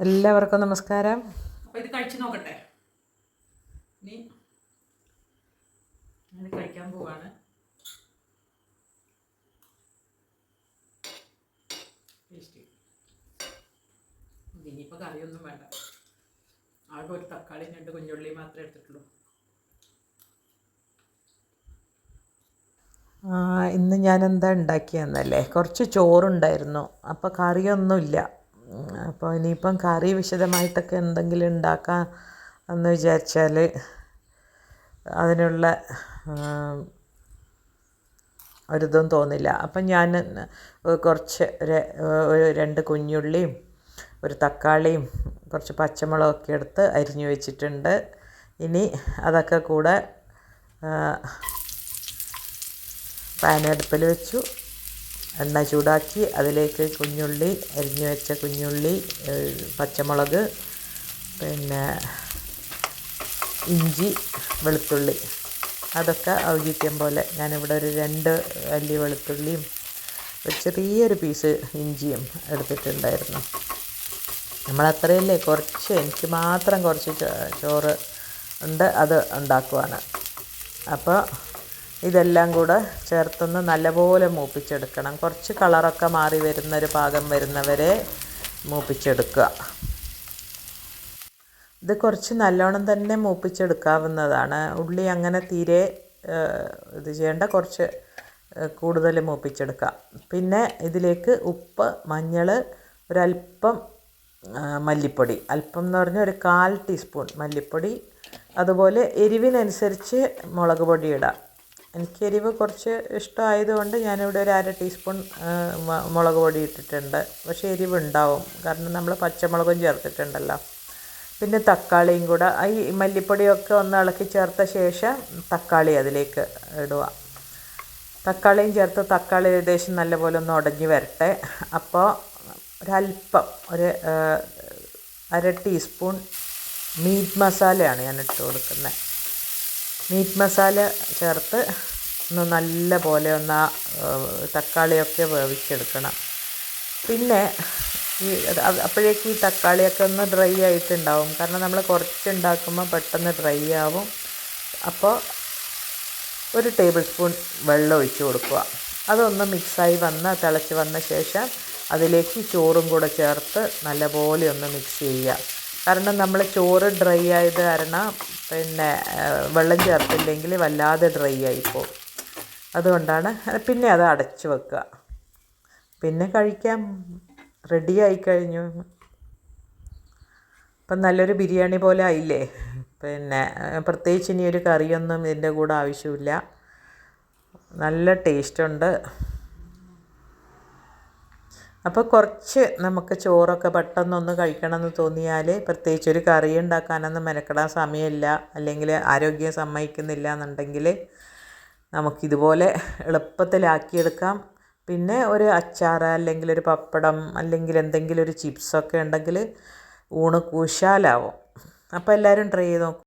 എല്ലാവർക്കും നമസ്കാരം. അപ്പോൾ ഇത് കഴിച്ചു നോക്കട്ടെ. ഇനി ഇത് കഴിക്കാൻ പോവാണ്. ടേസ്റ്റ് ഇനിയിപ്പോൾ കറിയൊന്നും വേണ്ട. ആകെ ഒരു തക്കാളി രണ്ട് കുഞ്ഞുള്ളി മാത്രമേ എടുത്തിട്ടുള്ളൂ. ആ, ഇന്ന് ഞാൻ എന്താ ഉണ്ടാക്കിയെന്നല്ലേ? കുറച്ച് ചോറുണ്ടായിരുന്നു. അപ്പോൾ കറിയൊന്നുമില്ല. അപ്പോൾ ഇനിയിപ്പം കറി വിശദമായിട്ടൊക്കെ എന്തെങ്കിലും ഉണ്ടാക്കാം എന്ന് വിചാരിച്ചാൽ അതിനുള്ള ഒരിതും തോന്നില്ല. അപ്പം ഞാൻ കുറച്ച് ഒരു രണ്ട് കുഞ്ഞുള്ളിയും ഒരു തക്കാളിയും കുറച്ച് പച്ചമുളകൊക്കെ എടുത്ത് അരിഞ്ഞു വെച്ചിട്ടുണ്ട്. ഇനി അതൊക്കെ കൂടെ പാനടുപ്പിൽ വെച്ചു. എണ്ണ ചൂടാക്കി അതിലേക്ക് കുഞ്ഞുള്ളി അരിഞ്ഞു വെച്ച കുഞ്ഞുള്ളി പച്ചമുളക് പിന്നെ ഇഞ്ചി വെളുത്തുള്ളി. അതൊക്കെ ഔചിത്യം പോലെ ഞാനിവിടെ ഒരു രണ്ട് വലിയ വെളുത്തുള്ളിയും ഒരു ചെറിയൊരു പീസ് ഇഞ്ചിയും എടുത്തിട്ടുണ്ടായിരുന്നു. നമ്മളത്രയല്ലേ കുറച്ച് എനിക്ക് മാത്രം കുറച്ച് ചോറ് ഉണ്ട് അത് ഉണ്ടാക്കുവാണ്. അപ്പോൾ ഇതെല്ലാം കൂടെ ചേർത്തൊന്ന് നല്ലപോലെ മൂപ്പിച്ചെടുക്കണം. കുറച്ച് കളറൊക്കെ മാറി വരുന്നൊരു പാകം വരുന്നവരെ മൂപ്പിച്ചെടുക്കുക. ഇത് കുറച്ച് നല്ലോണം തന്നെ മൂപ്പിച്ചെടുക്കാവുന്നതാണ്. ഉള്ളി അങ്ങനെ തീരെ ഇത് ചെയ്യേണ്ട കുറച്ച് കൂടുതൽ മൂപ്പിച്ചെടുക്കാം പിന്നെ ഇതിലേക്ക് ഉപ്പ് മഞ്ഞൾ ഒരല്പം മല്ലിപ്പൊടി. അല്പം എന്ന് പറഞ്ഞാൽ ഒരു കാൽ ടീസ്പൂൺ മല്ലിപ്പൊടി. അതുപോലെ എരിവിനനുസരിച്ച് മുളക് പൊടി ഇടാം. എനിക്ക് എരിവ് കുറച്ച് ഇഷ്ടമായതുകൊണ്ട് ഞാനിവിടെ ഒരു അര ടീസ്പൂൺ മുളക് പൊടി ഇട്ടിട്ടുണ്ട്. പക്ഷേ എരിവ് ഉണ്ടാവും കാരണം നമ്മൾ പച്ചമുളകും ചേർത്തിട്ടുണ്ടല്ലോ. പിന്നെ തക്കാളിയും കൂടെ. ഈ മല്ലിപ്പൊടിയൊക്കെ ഒന്ന് ഇളക്കി ചേർത്ത ശേഷം തക്കാളി അതിലേക്ക് ഇടുക. തക്കാളിയും ചേർത്ത് തക്കാളി ഏകദേശം നല്ലപോലെ ഒന്ന് ഉടഞ്ഞു വരട്ടെ. അപ്പോൾ ഒരല്പം ഒരു അര ടീസ്പൂൺ മീറ്റ് മസാലയാണ് ഞാൻ ഇട്ട് കൊടുക്കുന്നത്. മീറ്റ് മസാല ചേർത്ത് ഒന്ന് നല്ല പോലെ ഒന്ന് തക്കാളിയൊക്കെ വേവിച്ചെടുക്കണം. പിന്നെ ഈ അപ്പോഴേക്ക് ഈ തക്കാളിയൊക്കെ ഒന്ന് ഡ്രൈ ആയിട്ടുണ്ടാവും. കാരണം നമ്മൾ കുറച്ച് ഉണ്ടാക്കുമ്പോൾ പെട്ടെന്ന് ഡ്രൈ ആവും. അപ്പോൾ ഒരു ടേബിൾ സ്പൂൺ വെള്ളം ഒഴിച്ച് കൊടുക്കുക. അതൊന്ന് മിക്സായി വന്ന് തിളച്ച് വന്ന ശേഷം അതിലേക്ക് ചോറും കൂടെ ചേർത്ത് നല്ലപോലെ ഒന്ന് മിക്സ് ചെയ്യുക. കാരണം നമ്മൾ ചോറ് ഡ്രൈ ആയത് കാരണം പിന്നെ വെള്ളം ചേർത്തില്ലെങ്കിൽ വല്ലാതെ ഡ്രൈ ആയിപ്പോവും. അതുകൊണ്ടാണ് പിന്നെ അത് അടച്ചു വെക്കുക. പിന്നെ കഴിക്കാൻ റെഡി ആയിക്കഴിഞ്ഞു ഇപ്പം നല്ലൊരു ബിരിയാണി പോലെ ആയില്ലേ? പിന്നെ പ്രത്യേകിച്ച് ഇനി ഒരു കറിയൊന്നും ഇതിന്റെ കൂടെ ആവശ്യമില്ല. നല്ല ടേസ്റ്റുണ്ട് അപ്പോൾ കുറച്ച് നമുക്ക് ചോറൊക്കെ പെട്ടെന്നൊന്ന് കഴിക്കണമെന്ന് തോന്നിയാൽ പ്രത്യേകിച്ച് ഒരു കറി ഉണ്ടാക്കാനൊന്നും മെനക്കെടാൻ സമയമില്ല. അല്ലെങ്കിൽ ആരോഗ്യം സമ്മതിക്കുന്നില്ല എന്നുണ്ടെങ്കിൽ നമുക്കിതുപോലെ എളുപ്പത്തിലാക്കിയെടുക്കാം. പിന്നെ ഒരു അച്ചാർ അല്ലെങ്കിൽ ഒരു പപ്പടം അല്ലെങ്കിൽ എന്തെങ്കിലും ഒരു ചിപ്സൊക്കെ ഉണ്ടെങ്കിൽ ഊണ് കുശാലാവും. അപ്പോൾ എല്ലാവരും ട്രൈ ചെയ്ത് നോക്കും.